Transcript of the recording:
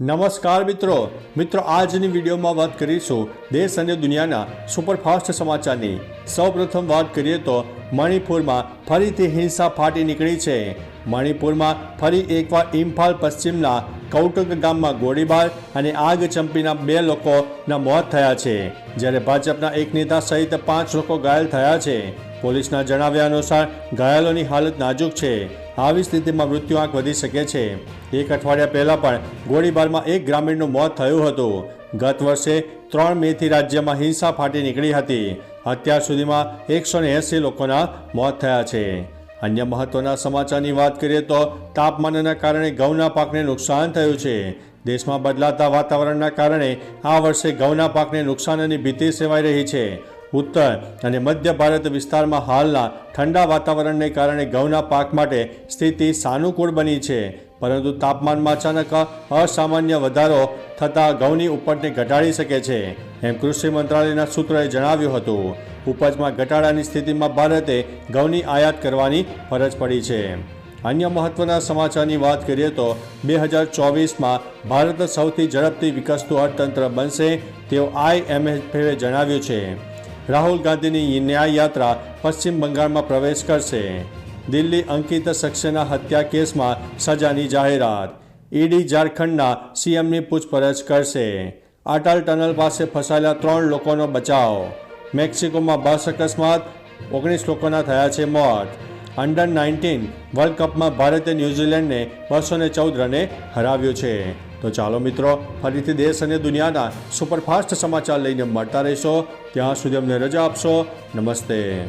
નમસ્કાર મિત્રો. મિત્રો, આજની વિડીયોમાં વાત કરીશું દેશ અને દુનિયાના સુપરફાસ્ટ સમાચારની. સૌપ્રથમ વાત કરીએ તો મણિપુરમાં ફરીથી હિંસા ફાટી નીકળી છે. મણિપુરમાં ફરી એકવાર ઇમ્ફાલ પશ્ચિમના કૌટુંગ ગામમાં ગોળીબાર અને આગ ચંપીના બે લોકોના મોત થયા છે. જ્યારે ભાજપના એક નેતા સહિત પાંચ લોકો ઘાયલ થયા છે. પોલીસના જણાવ્યા અનુસાર ઘાયલોની હાલત નાજુક છે. આવી સ્થિતિમાં મૃત્યુઆંક વધી શકે છે. એક અઠવાડિયા પહેલાં પણ ગોળીબારમાં એક ગ્રામીણનું મોત થયું હતું. ગત વર્ષે ત્રણ મેથી રાજ્યમાં હિંસા ફાટી નીકળી હતી. અત્યાર સુધીમાં એકસો ને લોકોના મોત થયા છે. અન્ય મહત્વના સમાચારની વાત કરીએ તો તાપમાનના કારણે ઘઉંના પાકને નુકસાન થયું છે. દેશમાં બદલાતા વાતાવરણના કારણે આ વર્ષે ઘઉંના પાકને નુકસાનની ભીતિ સેવાઈ રહી છે. ઉત્તર અને મધ્ય ભારત વિસ્તારમાં હાલના ઠંડા વાતાવરણને કારણે ઘઉંના પાક માટે સ્થિતિ સાનુકૂળ બની છે. પરંતુ તાપમાનમાં અચાનક અસામાન્ય વધારો થતાં ઘઉંની ઉપજને ઘટાડી શકે છે એમ કૃષિ મંત્રાલયના સૂત્રોએ જણાવ્યું હતું. ઉપજમાં ઘટાડાની સ્થિતિમાં ભારતે ઘઉંની આયાત કરવાની ફરજ પડી છે. અન્ય મહત્વના સમાચારની વાત કરીએ તો બે હજાર ચોવીસમાં ભારત સૌથી ઝડપથી વિકસતું અર્થતંત્ર બનશે તેવું આઈએમએફે જણાવ્યું છે. રાહુલ ગાંધીની ન્યાય યાત્રા પશ્ચિમ બંગાળમાં પ્રવેશ કરશે. દિલ્હી અંકિત સક્સેના હત્યા કેસમાં સજાની જાહેરાત. ઈડી ઝારખંડના સીએમની પૂછપરછ કરશે. અટલ ટનલ પાસે ફસાયેલા ત્રણ લોકોનો બચાવ. મેક્સિકોમાં બસ અકસ્માત, ઓગણીસ લોકોના થયા છે મોત. અંડર નાઇન્ટીન વર્લ્ડ કપમાં ભારતે ન્યૂઝીલેન્ડને બસો ને ચૌદ રને હરાવ્યું છે. તો ચાલો મિત્રો, ફરીથી દેશ અને દુનિયાના સુપરફાસ્ટ સમાચાર લઈને મળતા રહેશો. ત્યાં સુધી અમને રજા આપશો. નમસ્તે.